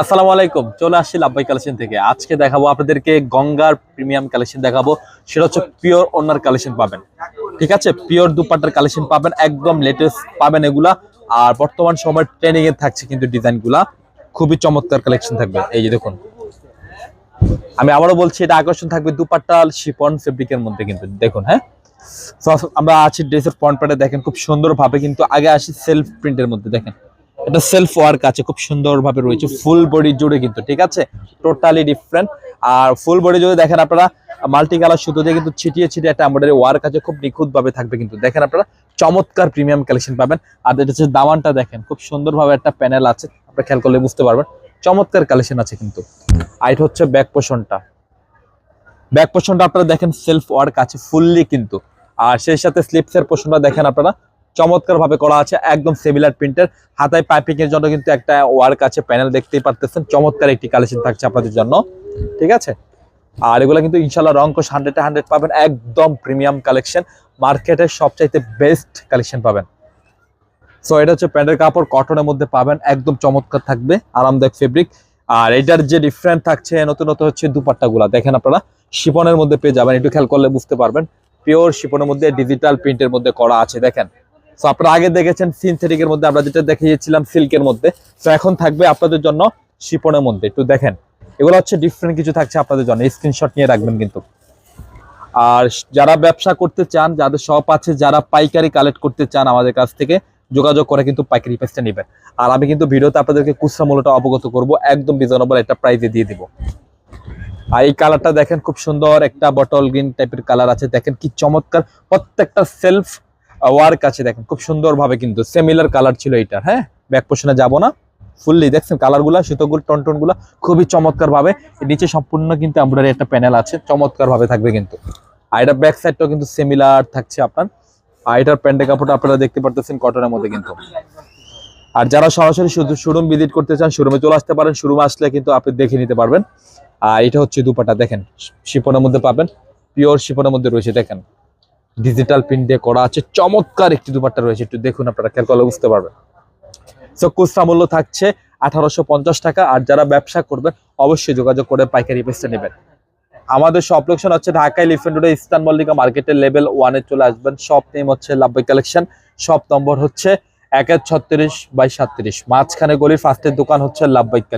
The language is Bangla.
আসসালামু আলাইকুম, চলে আসছি লাভবাই কালেকশন থেকে। আজকে দেখাবো আপনাদেরকে গঙ্গার প্রিমিয়াম কালেকশন দেখাবো, সেটা হচ্ছে পিওর ওনার কালেকশন পাবেন। ঠিক আছে? পিওর দুপাট্টার কালেকশন পাবেন, একদম লেটেস্ট পাবেন এগুলা। আর বর্তমান সময় ট্রেনিং এ থাকছে কিন্তু ডিজাইনগুলা খুবই চমৎকার কালেকশন থাকবে, এই যে দেখুন। আমি আবারও বলছি, এটা আকর্ষণ থাকবে দুপাট্টা শিপন ফেব্রিকের মধ্যে কিন্তু, দেখুন হ্যাঁ? আমরা আছি ড্রেসের ফ্রন্ট প্যাটে দেখেন, খুব সুন্দর ভাবে কিন্তু আগে আসি সেলফ প্রিন্টের মধ্যে, দেখেন। এটা সেলফ ওয়ার্ক আছে, খুব সুন্দর ভাবে রয়েছে ফুল বডি জুড়ে কিন্তু, ঠিক আছে? টোটালি ডিফারেন্ট আর ফুল বডি জুড়ে দেখেন আপনারা মাল্টি কালার সুতো দিয়ে কিন্তু ছিটিয়ে ছিটিয়ে একটা এমব্রয়ডারি ওয়ার্ক আছে, খুব নিখুঁত ভাবে থাকবে কিন্তু। দেখেন আপনারা, চমৎকার প্রিমিয়াম কালেকশন পাবেন। আর এটা হচ্ছে দামানটা দেখেন, খুব সুন্দর ভাবে একটা প্যানেল আছে, আপনারা খেয়াল করলে বুঝতে পারবেন। চমৎকার কালেকশন আছে কিন্তু। আর এটা হচ্ছে ব্যাক পোষণটা ব্যাক পোষণটা আপনারা দেখেন সেলফ ওয়ার্ক আছে ফুললি কিন্তু। আর সেই সাথে স্লিপসের পোষণটা দেখেন আপনারা চমৎকার ভাবে করা আছে, একদম সিমিলার প্রিন্টের হাতায় পাইপিং এর জন্য কিন্তু একটা ওয়ার্ক আছে প্যানেল দেখতেই পারতেছেন। চমৎকার একটি কালেকশন থাকছে আপনাদের জন্য। ঠিক আছে? আর এগুলো কিন্তু ইনশাল্লাহ রঙ্কশ হান্ড্রেড হান্ড্রেড পাবেন। একদম প্রিমিয়াম কালেকশন মার্কেটের সবচাইতে বেস্ট কালেকশন পাবেন। সো এটা হচ্ছে প্যান্টের কাপড়। কটনের মধ্যে পাবেন। একদম চমৎকার থাকবে। আরামদায়ক ফেব্রিক আর এটার যে ডিফারেন্ট থাকছে, নতুন নতুন হচ্ছে দুপাট্টা গুলা দেখেন আপনারা শিপনের মধ্যে পেয়ে যাবেন। একটু খেয়াল করলে বুঝতে পারবেন। পিওর শিপনের মধ্যে ডিজিটাল প্রিন্টের মধ্যে করা আছে। দেখেন তো আপনারা আগে দেখেছেন সিনথেটিক এর মধ্যে, আমরা যেটা দেখিয়েছিলাম সিল্কের মধ্যে। তো এখন থাকবে আপনাদের জন্য শিপনের মধ্যে, একটু দেখেন। এগুলো হচ্ছে ডিফারেন্ট কিছু থাকছে আপনাদের জন্য স্ক্রিনশট নিয়ে রাখবেন কিন্তু। আর যারা ব্যবসা করতে চান, যাদের শপ আছে, যারা পাইকারি কালেক্ট করতে চান আমাদের কাছ থেকে, যোগাযোগ করে কিন্তু পাইকারি প্রাইসটা নেবেন। আর আমি কিন্তু ভিডিওতে আপনাদেরকে খুচরা মূল্যটা অবগত করব, একদম রিজনেবল একটা প্রাইসে দিয়ে দিব। আর এই কালারটা দেখেন, খুব সুন্দর একটা বটল গ্রিন টাইপের কালার আছে। দেখেন কি চমৎকার, প্রত্যেকটা সেলফ ওয়ার্ক আছে দেখেন, খুব সুন্দর ভাবে কিন্তু সিমিলার কালার ছিল এইটার হ্যাঁ? ব্যাক পোর্শনে যাব না ফুললি দেখছেন কালারগুলা সুতোগুলো টনগুলা, খুবই চমৎকার ভাবে নিচে সম্পূর্ণ কিন্তু এমব্রয়ডারি একটা প্যানেল আছে চমৎকার ভাবে থাকবে কিন্তু। আর এটা ব্যাক সাইডটাও কিন্তু সিমিলার থাকছে আপনার। আর এটার প্যান্টের কাপড়টা আপনারা দেখতে পারতেছেন কটনের মধ্যে কিন্তু। আর যারা সরাসরি শুধু শোরুম ভিজিট করতে চান শোরুমে চলে আসতে পারেন শোরুমে আসলে কিন্তু আপনি দেখে নিতে পারবেন। আর এটা হচ্ছে দুপাটা, দেখেন শিপনের মধ্যে পাবেন পিওর শিপনের মধ্যে রয়েছে, দেখেন। ডিজিটাল প্রিন্ট দিয়ে করা আছে। চমৎকার একটি দুপাট্টা রয়েছে, একটু দেখুন আপনারা, খেয়াল করলে বুঝতে পারবেন। সো খুচরা মূল্য থাকছে আঠারোশো পঞ্চাশ টাকা, আর যারা ব্যবসা করবেন, অবশ্যই যোগাযোগ করে পাইকারি পেসটা নেবেন। আমাদের সব লোকেশন হচ্ছে ঢাকা এলিফেন্ট রোডে ইস্টার্ন মল্লিকা মার্কেটের লেভেল ওয়ানে চলে আসবেন। শপ নেম হচ্ছে লাভবাই কালেকশন শপ নম্বর হচ্ছে এক এক ছত্রিশ বাই সাতত্রিশ মাঝখানে গলির ফার্স্টের দোকান হচ্ছে লাভবাই কালেকশন